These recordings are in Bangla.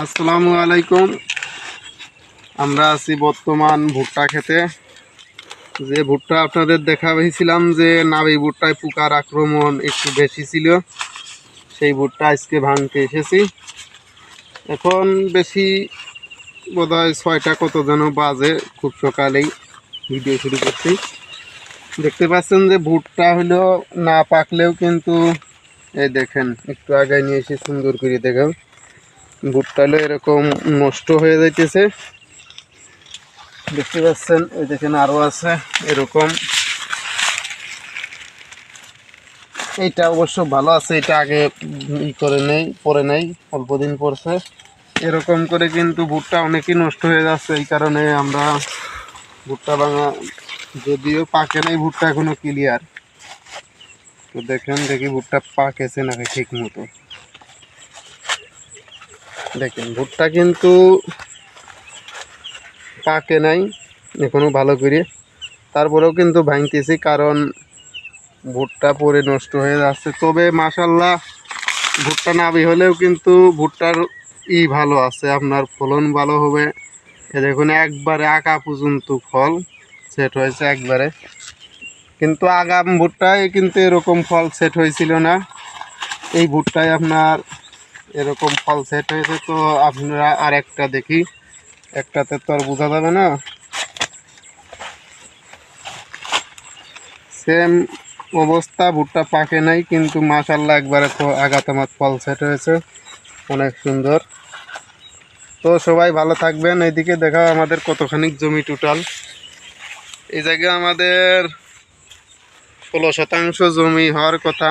আসসালামু আলাইকুম। আমরা আছি বর্তমান ভুট্টা খেতে। যে ভুট্টা আপনাদের দেখা হয়েছিলাম যে নাবি ভুট্টায় পোকার আক্রমণ একটু বেশি ছিল, সেই ভুট্টা আজকে ভাঙতে এসেছি। এখন বেশি বোধহয় ছয়টা কত যেন বাজে, খুব সকালেই ভিডিও শুরু করছি। দেখতে পাচ্ছেন যে ভুট্টা হলো না পাকলেও কিন্তু, এই দেখেন, একটু আগে নিয়ে এসে সুন্দর করে দেখেন। ভুট্টালো এরকম নষ্ট হয়ে যাইতেছে। দেখতে পাচ্ছেন, এই দেখেন আরও আছে, এরকম। এইটা অবশ্য ভালো আছে, এটা আগে ই করে নেই, পরে নেই, অল্প দিন পরছে। এরকম করে কিন্তু ভুট্টা অনেকই নষ্ট হয়ে যাচ্ছে, এই কারণে আমরা ভুট্টা ভাঙা যদিও পাকে নাই, ভুট্টা এখনও ক্লিয়ার তো দেখেন দেখি ভুট্টা পাকেছে নাকি ঠিক মতো দেখেন, ভুট্টা কিন্তু পাকে নাই, এখনও ভালো করে। তারপরেও কিন্তু ভাঙতেছি, কারণ ভুট্টা পরে নষ্ট হয়ে যাচ্ছে। তবে মাসাল্লাহ ভুট্টা নাবি হলেও কিন্তু ভুট্টার ই ভালো আছে, আপনার ফলন ভালো হবে। দেখুন, একবারে আঁকা পর্যন্ত ফল সেট হয়েছে একবারে। কিন্তু আগাম ভুট্টায় কিন্তু এরকম ফল সেট হয়েছিল না। এই ভুট্টায় আপনার এরকম ফল সেট হয়েছে, তো আপনারা আর একটা দেখি। একটাতে তো আর বোঝা যাবে না। সেম অবস্থা, ভুট্টা পাকে নাই, কিন্তু মাশাল্লাহ একবারে তো আগাতামাত ফল সেট হয়েছে। অনেক সুন্দর। তো সবাই ভালো থাকবেন। এইদিকে দেখা আমাদের কতখানি জমি টোটাল এই জায়গায় আমাদের ষোলো শতাংশ জমি হওয়ার কথা।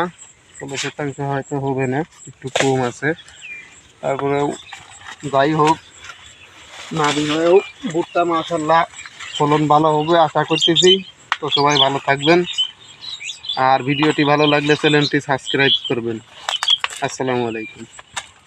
ষোলো শতাংশ হয়তো হবে না, একটু কম আছে। তারপরে যাই হোক না হয়েও ভুট্টা মাসাল্লাহ ফলন ভালো হবে, আশা করতেছি। তো সবাই ভালো থাকবেন। আর ভিডিওটি ভালো লাগলে চ্যানেলটি সাবস্ক্রাইব করবেন। আসসালামু আলাইকুম।